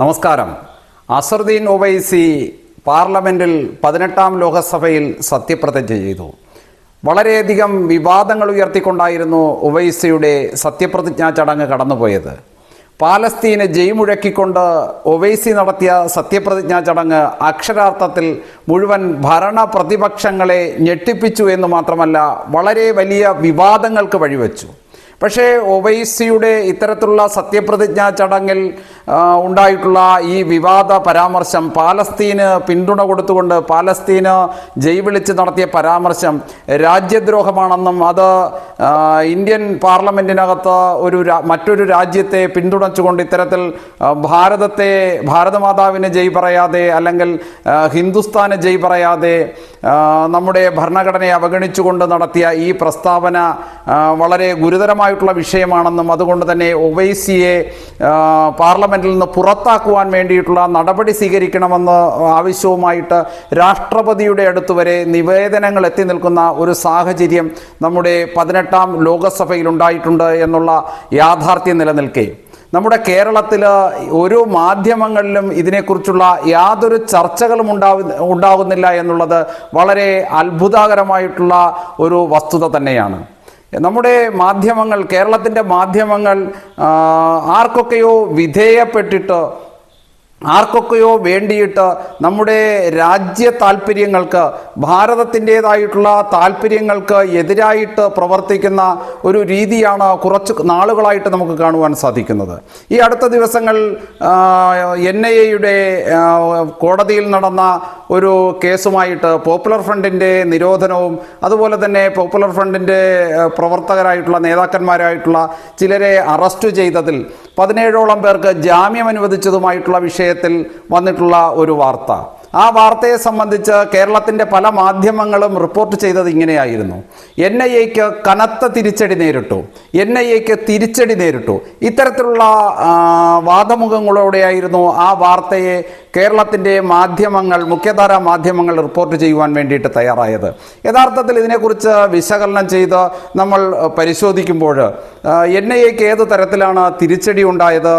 നമസ്കാരം. അസറുദ്ദീൻ ഒവൈസി പാർലമെന്റിൽ പതിനെട്ടാം ലോകസഭയിൽ സത്യപ്രതിജ്ഞ ചെയ്തു. വളരെയധികം വിവാദങ്ങൾ ഉയർത്തിക്കൊണ്ടായിരുന്നു ഒവൈസിയുടെ സത്യപ്രതിജ്ഞാ ചടങ്ങ് കടന്നുപോയത്. പാലസ്തീന് ജയ് മുഴക്കിക്കൊണ്ട് ഒവൈസി നടത്തിയ സത്യപ്രതിജ്ഞാ ചടങ്ങ് അക്ഷരാർത്ഥത്തിൽ മുഴുവൻ ഭരണ പ്രതിപക്ഷങ്ങളെ ഞെട്ടിപ്പിച്ചു എന്ന് മാത്രമല്ല വളരെ വലിയ വിവാദങ്ങൾക്ക് വഴിവെച്ചു. പക്ഷേ ഒവൈസിയുടെ ഇത്തരത്തിലുള്ള സത്യപ്രതിജ്ഞാ ചടങ്ങിൽ ഉണ്ടായിട്ടുള്ള ഈ വിവാദ പരാമർശം പാലസ്തീന് പിന്തുണ കൊടുത്തുകൊണ്ട് പാലസ്തീന് ജയ്വിളിച്ച് നടത്തിയ പരാമർശം രാജ്യദ്രോഹമാണെന്നും അത് ഇന്ത്യൻ പാർലമെന്റിനകത്ത് ഒരു മറ്റൊരു രാജ്യത്തെ പിന്തുണച്ചുകൊണ്ട് ഇത്തരത്തിൽ ഭാരതത്തെ ഭാരതമാതാവിന് ജയ് പറയാതെ അല്ലെങ്കിൽ ഹിന്ദുസ്ഥാന് ജയ് പറയാതെ നമ്മുടെ ഭരണഘടനയെ അവഗണിച്ചുകൊണ്ട് നടത്തിയ ഈ പ്രസ്താവന വളരെ വളരെ ഗുരുതരമായിട്ടുള്ള വിഷയമാണെന്നും അതുകൊണ്ട് തന്നെ ഒവൈസിയെ പാർലമെന്റിൽ നിന്ന് പുറത്താക്കുവാൻ വേണ്ടിയിട്ടുള്ള നടപടി സ്വീകരിക്കണമെന്ന് ആവശ്യവുമായിട്ട് രാഷ്ട്രപതിയുടെ അടുത്ത് വരെ നിവേദനങ്ങൾ എത്തി നിൽക്കുന്ന ഒരു സാഹചര്യം നമ്മുടെ പതിനെട്ടാം ലോകസഭയിൽ ഉണ്ടായിട്ടുണ്ട് എന്നുള്ള യാഥാർത്ഥ്യം നിലനിൽക്കെ. നമ്മുടെ കേരളത്തിൽ ഒരു മാധ്യമങ്ങളിലും ഇതിനെക്കുറിച്ചുള്ള യാതൊരു ചർച്ചകളും ഉണ്ടാവു ഉണ്ടാകുന്നില്ല എന്നുള്ളത് വളരെ അത്ഭുതകരമായിട്ടുള്ള ഒരു വസ്തുത തന്നെയാണ്. നമ്മുടെ മാധ്യമങ്ങൾ കേരളത്തിന്റെ മാധ്യമങ്ങൾ ആർക്കൊക്കെയോ വിധേയപ്പെട്ടിട്ട് ആർക്കൊക്കെയോ വേണ്ടിയിട്ട് നമ്മുടെ രാജ്യ താല്പര്യങ്ങൾക്ക് ഭാരതത്തിന്റെതായിട്ടുള്ള താല്പര്യങ്ങൾക്ക് എതിരായിട്ട് പ്രവർത്തിക്കുന്ന ഒരു രീതിയാണ് കുറച്ച് നാളുകളായിട്ട് നമുക്ക് കാണുവാൻ സാധിക്കുന്നത്. ഈ അടുത്ത ദിവസങ്ങൾ എൻ ഐ എയുടെ കോടതിയിൽ നടന്ന ഒരു കേസുമായിട്ട് പോപ്പുലർ ഫ്രണ്ടിന്റെ നിരോധനവും അതുപോലെ തന്നെ പോപ്പുലർ ഫ്രണ്ടിന്റെ പ്രവർത്തകരായിട്ടുള്ള നേതാക്കന്മാരായിട്ടുള്ള ചിലരെ അറസ്റ്റ് ചെയ്തതിൽ പതിനേഴോളം പേർക്ക് ജാമ്യം അനുവദിച്ചതുമായിട്ടുള്ള വിഷയത്തിൽ വന്നിട്ടുള്ള ഒരു വാർത്ത. ആ വാർത്തയെ സംബന്ധിച്ച് കേരളത്തിന്റെ പല മാധ്യമങ്ങളും റിപ്പോർട്ട് ചെയ്തത് ഇങ്ങനെയായിരുന്നു. എൻ ഐ എക്ക് കനത്ത തിരിച്ചടി നേരിട്ടു. എൻ ഐ എക്ക് തിരിച്ചടി നേരിട്ടു. ഇത്തരത്തിലുള്ള വാദമുഖങ്ങളോടെയായിരുന്നു ആ വാർത്തയെ കേരളത്തിന്റെ മാധ്യമങ്ങൾ മുഖ്യധാരാ മാധ്യമങ്ങൾ റിപ്പോർട്ട് ചെയ്യുവാൻ വേണ്ടിയിട്ട് തയ്യാറായത്. യഥാർത്ഥത്തിൽ ഇതിനെക്കുറിച്ച് വിശകലനം ചെയ്ത് നമ്മൾ പരിശോധിക്കുമ്പോൾ എൻ ഐ എക്ക് ഏത് തരത്തിലാണ് തിരിച്ചടി ഉണ്ടായത്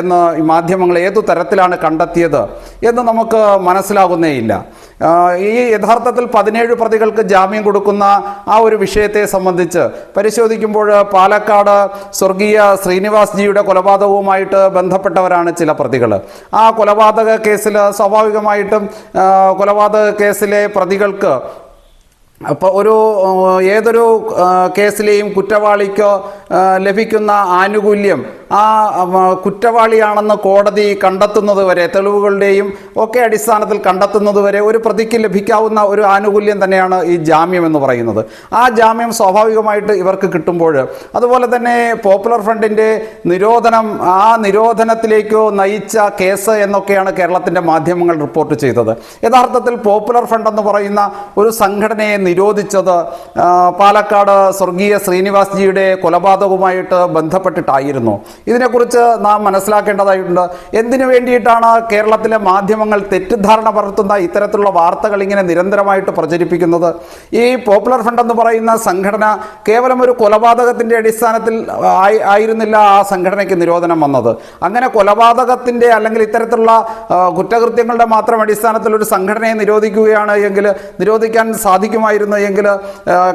എന്ന് മാധ്യമങ്ങൾ ഏതു തരത്തിലാണ് കണ്ടെത്തിയത് എന്ന് നമുക്ക് മനസ്സിലാകുന്നേയില്ല. ഈ യഥാർത്ഥത്തിൽ പതിനേഴ് പ്രതികൾക്ക് ജാമ്യം കൊടുക്കുന്ന ആ ഒരു വിഷയത്തെ സംബന്ധിച്ച് പരിശോധിക്കുമ്പോൾ പാലക്കാട് സ്വർഗീയ ശ്രീനിവാസ് ജിയുടെ കൊലപാതകവുമായിട്ട് ബന്ധപ്പെട്ടവരാണ് ചില പ്രതികൾ. ആ കൊലപാതക കേസിൽ സ്വാഭാവികമായിട്ടും കൊലപാതക കേസിലെ പ്രതികൾക്ക് അപ്പോൾ ഒരു ഏതൊരു കേസിലെയും കുറ്റവാളിക്കോ ലഭിക്കുന്ന ആനുകൂല്യം ആ കുറ്റവാളിയാണെന്ന് കോടതി കണ്ടെത്തുന്നത് വരെ തെളിവുകളുടെയും ഒക്കെ അടിസ്ഥാനത്തിൽ കണ്ടെത്തുന്നത് വരെ ഒരു പ്രതിക്ക് ലഭിക്കാവുന്ന ഒരു ആനുകൂല്യം തന്നെയാണ് ഈ ജാമ്യം എന്ന് പറയുന്നത്. ആ ജാമ്യം സ്വാഭാവികമായിട്ട് ഇവർക്ക് കിട്ടുമ്പോൾ അതുപോലെ തന്നെ പോപ്പുലർ ഫ്രണ്ടിന്റെ നിരോധനം ആ നിരോധനത്തിലേക്കോ നയിച്ച കേസ് എന്നൊക്കെയാണ് കേരളത്തിന്റെ മാധ്യമങ്ങൾ റിപ്പോർട്ട് ചെയ്തത്. യഥാർത്ഥത്തിൽ പോപ്പുലർ ഫ്രണ്ട് എന്ന് പറയുന്ന ഒരു സംഘടനയെ നിരോധിച്ചത് പാലക്കാട് സ്വർഗീയ ശ്രീനിവാസ്ജിയുടെ കൊലപാതകവുമായിട്ട് ബന്ധപ്പെട്ടിട്ടായിരുന്നു. ഇതിനെക്കുറിച്ച് നാം മനസ്സിലാക്കേണ്ടതായിട്ടുണ്ട്. എന്തിനു വേണ്ടിയിട്ടാണ് കേരളത്തിലെ മാധ്യമങ്ങൾ തെറ്റിദ്ധാരണ പരത്തുന്ന ഇത്തരത്തിലുള്ള വാർത്തകൾ ഇങ്ങനെ നിരന്തരമായിട്ട് പ്രചരിപ്പിക്കുന്നത്? ഈ പോപ്പുലർ ഫ്രണ്ട് എന്ന് പറയുന്ന സംഘടന കേവലം ഒരു കൊലപാതകത്തിന്റെ അടിസ്ഥാനത്തിൽ ആയിരുന്നില്ല ആ സംഘടനയ്ക്ക് നിരോധനം വന്നത്. അങ്ങനെ കൊലപാതകത്തിന്റെ അല്ലെങ്കിൽ ഇത്തരത്തിലുള്ള കുറ്റകൃത്യങ്ങളുടെ മാത്രം അടിസ്ഥാനത്തിൽ ഒരു സംഘടനയെ നിരോധിക്കുകയാണ് എങ്കിൽ നിരോധിക്കാൻ സാധിക്കുമായിരുന്നു എങ്കിൽ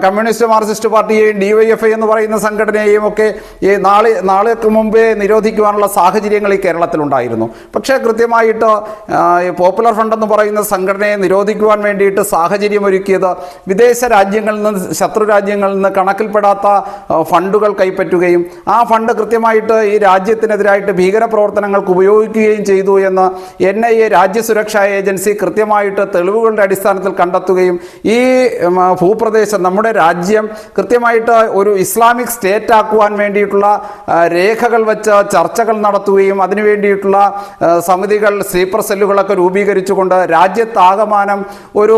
കമ്മ്യൂണിസ്റ്റ് മാർക്സിസ്റ്റ് പാർട്ടിയെയും ഡി വൈ എഫ് ഐ എന്ന് പറയുന്ന സംഘടനയെയും ഒക്കെ ഈ നാളെ നാളേക്ക് മുമ്പേ നിരോധിക്കുവാനുള്ള സാഹചര്യങ്ങൾ ഈ കേരളത്തിലുണ്ടായിരുന്നു. പക്ഷേ കൃത്യമായിട്ട് പോപ്പുലർ ഫ്രണ്ട് എന്ന് പറയുന്ന സംഘടനയെ നിരോധിക്കുവാൻ വേണ്ടിയിട്ട് സാഹചര്യം ഒരുക്കിയത് വിദേശ രാജ്യങ്ങളിൽ നിന്ന് ശത്രു രാജ്യങ്ങളിൽ നിന്ന് കണക്കിൽപ്പെടാത്ത ഫണ്ടുകൾ കൈപ്പറ്റുകയും ആ ഫണ്ട് കൃത്യമായിട്ട് ഈ രാജ്യത്തിനെതിരായിട്ട് ഭീകരപ്രവർത്തനങ്ങൾക്ക് ഉപയോഗിക്കുകയും ചെയ്തു എന്ന് എൻ ഐ എ രാജ്യസുരക്ഷാ ഏജൻസി കൃത്യമായിട്ട് തെളിവുകളുടെ അടിസ്ഥാനത്തിൽ കണ്ടെത്തുകയും ഈ ഭൂപ്രദേശം നമ്മുടെ രാജ്യം കൃത്യമായിട്ട് ഒരു ഇസ്ലാമിക് സ്റ്റേറ്റ് ആക്കുവാൻ വേണ്ടിയിട്ടുള്ള രേഖകൾ വെച്ച് ചർച്ചകൾ നടത്തുകയും അതിനു വേണ്ടിയിട്ടുള്ള സമിതികൾ സ്ലീപ്പർ സെല്ലുകളൊക്കെ രൂപീകരിച്ചുകൊണ്ട് രാജ്യത്താകമാനം ഒരു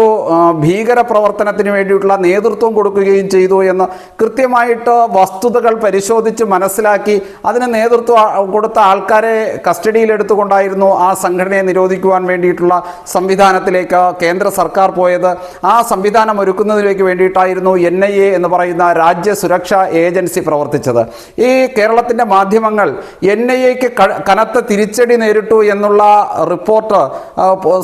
ഭീകര പ്രവർത്തനത്തിന് വേണ്ടിയിട്ടുള്ള നേതൃത്വം കൊടുക്കുകയും ചെയ്തു എന്ന് കൃത്യമായിട്ട് വസ്തുതകൾ പരിശോധിച്ച് മനസ്സിലാക്കി അതിന് നേതൃത്വം കൊടുത്ത ആൾക്കാരെ കസ്റ്റഡിയിലെടുത്തുകൊണ്ടായിരുന്നു ആ സംഘടനയെ നിരോധിക്കുവാൻ വേണ്ടിയിട്ടുള്ള സംവിധാനത്തിലേക്ക് കേന്ദ്ര സർക്കാർ പോയത്. ആ സംവിധാനം ഒരുക്കുന്നതിലേക്ക് വേണ്ടിയിട്ടായിരുന്നു എൻ എന്ന് പറയുന്ന രാജ്യ സുരക്ഷാ ഏജൻസി പ്രവർത്തിച്ചത്. ഈ കേരളത്തിന്റെ മാധ്യമങ്ങൾ മാധ്യമങ്ങൾ എൻ ഐ എക്ക് കനത്ത തിരിച്ചടി നേരിട്ടു എന്നുള്ള റിപ്പോർട്ട്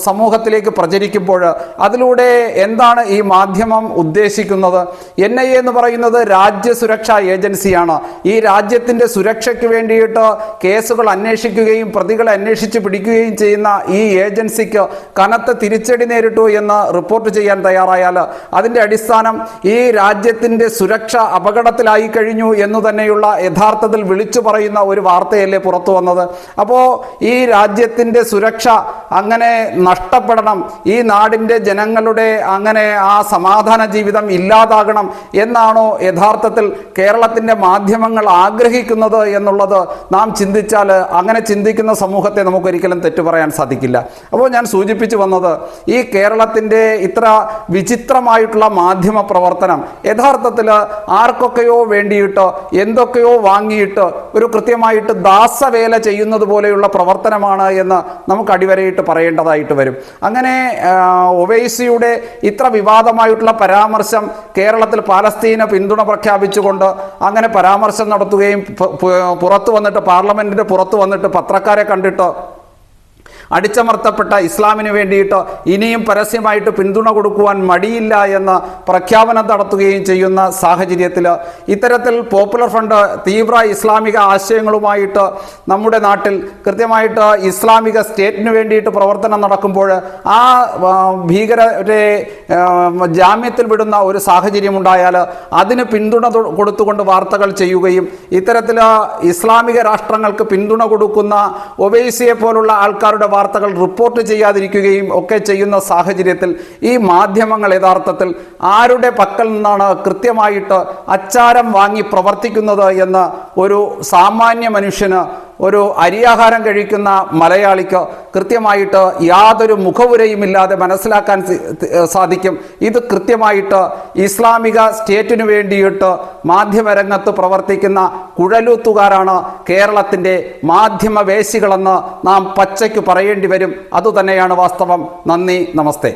സമൂഹത്തിലേക്ക് പ്രചരിക്കുമ്പോൾ അതിലൂടെ എന്താണ് ഈ മാധ്യമം ഉദ്ദേശിക്കുന്നത്? എൻ ഐ എ എന്ന് പറയുന്നത് രാജ്യ സുരക്ഷാ ഏജൻസിയാണ്. ഈ രാജ്യത്തിന്റെ സുരക്ഷയ്ക്ക് വേണ്ടിയിട്ട് കേസുകൾ അന്വേഷിക്കുകയും പ്രതികളെ അന്വേഷിച്ച് പിടിക്കുകയും ചെയ്യുന്ന ഈ ഏജൻസിക്ക് കനത്ത തിരിച്ചടി നേരിട്ടു എന്ന് റിപ്പോർട്ട് ചെയ്യാൻ തയ്യാറായാൽ അതിന്റെ അടിസ്ഥാനം ഈ രാജ്യത്തിന്റെ സുരക്ഷ അപകടത്തിലായി കഴിഞ്ഞു എന്ന് തന്നെയുള്ള യഥാർത്ഥത്തിൽ വിളിച്ചു പറയുന്ന ഒരു വാർത്തയല്ലേ പുറത്തു വന്നത്? അപ്പോൾ ഈ രാജ്യത്തിന്റെ സുരക്ഷ അങ്ങനെ നഷ്ടപ്പെടണം ഈ നാടിന്റെ ജനങ്ങളുടെ അങ്ങനെ ആ സമാധാന ജീവിതം ഇല്ലാതാകണം എന്നാണോ യഥാർത്ഥത്തിൽ കേരളത്തിന്റെ മാധ്യമങ്ങൾ ആഗ്രഹിക്കുന്നത് എന്നുള്ളത് നാം ചിന്തിച്ചാൽ അങ്ങനെ ചിന്തിക്കുന്ന സമൂഹത്തെ നമുക്കൊരിക്കലും തെറ്റു പറയാൻ സാധിക്കില്ല. അപ്പോൾ ഞാൻ സൂചിപ്പിച്ചു വന്നത് ഈ കേരളത്തിന്റെ ഇത്ര വിചിത്രമായിട്ടുള്ള മാധ്യമ പ്രവർത്തനം യഥാർത്ഥത്തിൽ ആർക്കൊക്കെയോ വേണ്ടിയിട്ട് എന്തൊക്കെയോ വാങ്ങിയിട്ട് ഒരു കൃത്യമായിട്ട് ദാസവേല ചെയ്യുന്നത് പോലെയുള്ള പ്രവർത്തനമാണ് എന്ന് നമുക്ക് അടിവരയിട്ട് പറയേണ്ടതായിട്ട് വരും. അങ്ങനെ ഒവൈസിയുടെ ഇത്ര വിവാദമായിട്ടുള്ള പരാമർശം കേരളത്തിൽ പാലസ്തീന് പിന്തുണ പ്രഖ്യാപിച്ചുകൊണ്ട് അങ്ങനെ പരാമർശം നടത്തുകയും പുറത്തു വന്നിട്ട് പാർലമെന്റിന്റെ പുറത്തു വന്നിട്ട് പത്രക്കാരെ കണ്ടിട്ട് അടിച്ചമർത്തപ്പെട്ട ഇസ്ലാമിന് വേണ്ടിയിട്ട് ഇനിയും പരസ്യമായിട്ട് പിന്തുണ കൊടുക്കുവാൻ മടിയില്ല എന്ന് പ്രഖ്യാപനം നടത്തുകയും ചെയ്യുന്ന സാഹചര്യത്തിൽ ഇത്തരത്തിൽ പോപ്പുലർ ഫ്രണ്ട് തീവ്ര ഇസ്ലാമിക ആശയങ്ങളുമായിട്ട് നമ്മുടെ നാട്ടിൽ കൃത്യമായിട്ട് ഇസ്ലാമിക സ്റ്റേറ്റിന് വേണ്ടിയിട്ട് പ്രവർത്തനം നടക്കുമ്പോൾ ആ ഭീകരരെ ജാമ്യത്തിൽ വിടുന്ന ഒരു സാഹചര്യം ഉണ്ടായാൽ അതിന് പിന്തുണ കൊടുത്തുകൊണ്ട് വാർത്തകൾ ചെയ്യുകയും ഇത്തരത്തിൽ ഇസ്ലാമിക രാഷ്ട്രങ്ങൾക്ക് പിന്തുണ കൊടുക്കുന്ന ഒവൈസിയെ പോലുള്ള ആൾക്കാരുടെ വാർത്തകൾ റിപ്പോർട്ട് ചെയ്യാതിരിക്കുകയും ഒക്കെ ചെയ്യുന്ന സാഹചര്യത്തിൽ ഈ മാധ്യമങ്ങൾ യഥാർത്ഥത്തിൽ ആരുടെ പക്കൽ നിന്നാണ് കൃത്യമായിട്ട് അച്ചാരം വാങ്ങി പ്രവർത്തിക്കുന്നത് എന്ന് ഒരു സാമാന്യ മനുഷ്യന് ഒരു അരിയാഹാരം കഴിക്കുന്ന മലയാളിക്ക് കൃത്യമായിട്ട് യാതൊരു മുഖവുരയുമില്ലാതെ മനസ്സിലാക്കാൻ സാധിക്കും. ഇത് കൃത്യമായിട്ട് ഇസ്ലാമിക സ്റ്റേറ്റിന് വേണ്ടിയിട്ട് മാധ്യമരംഗത്ത് പ്രവർത്തിക്കുന്ന കുഴലൂത്തുകാരാണ് കേരളത്തിന്റെ മാധ്യമവേശികളെന്ന് നാം പച്ചയ്ക്ക് പറയേണ്ടി വരും. അതുതന്നെയാണ് വാസ്തവം. നന്ദി നമസ്തേ.